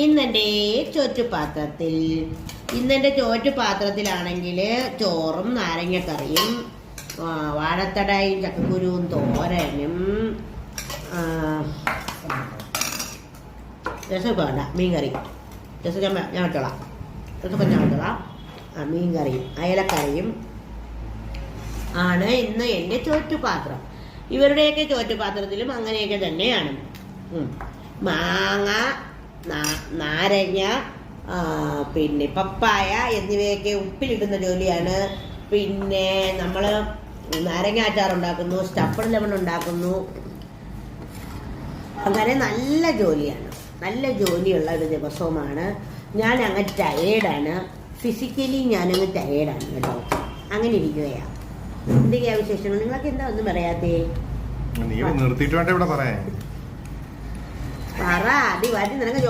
ഇന്നെന്റെ ചോറ്റുപാത്രത്തിൽ. ഇന്നെന്റെ ചോറ്റുപാത്രത്തിലാണെങ്കിൽ ചോറും നാരങ്ങക്കറിയും വാഴത്തടയും ചക്കക്കുരുവും തോരനും രസം വേണ്ട മീൻ കറി രസം ഞാൻ ഞാൻ വെച്ചോളാം രസമൊക്കെ ഞാൻ വെച്ചോളാം ആ മീൻ കറിയും അയലക്കറിയും ആണ് ഇന്ന് എന്റെ ചോറ്റുപാത്രം. ഇവരുടെയൊക്കെ ചോറ്റുപാത്രത്തിലും അങ്ങനെയൊക്കെ തന്നെയാണ്. മാങ്ങ നാരങ്ങ പിന്നെ പപ്പായ എന്നിവയൊക്കെ ഉപ്പിലിടുന്ന ജോലിയാണ്. പിന്നെ നമ്മൾ നാരങ്ങ അച്ചാർ ഉണ്ടാക്കുന്നു സ്റ്റഫഡ് ലെമൺ ഉണ്ടാക്കുന്നു. അങ്ങനെ നല്ല ജോലിയാണ്. നല്ല ജോലിയുള്ള ഒരു ദിവസവുമാണ്. ഞാൻ അങ്ങ് ടയേർഡാണ് ഫിസിക്കലി ഞാനങ്ങ് ടയേർഡാണ് കേട്ടോ. അങ്ങനെ ഇരിക്കുകയാണ്. എന്തൊക്കെയാ വിശേഷങ്ങൾ? നിങ്ങൾക്ക് എന്താ ഒന്നും പറയാത്തേ? നിർത്തിയിട്ട് വേണ്ട ഇവിടെ പറയാൻ? പറ അടി വാറ്റി നിനക്ക്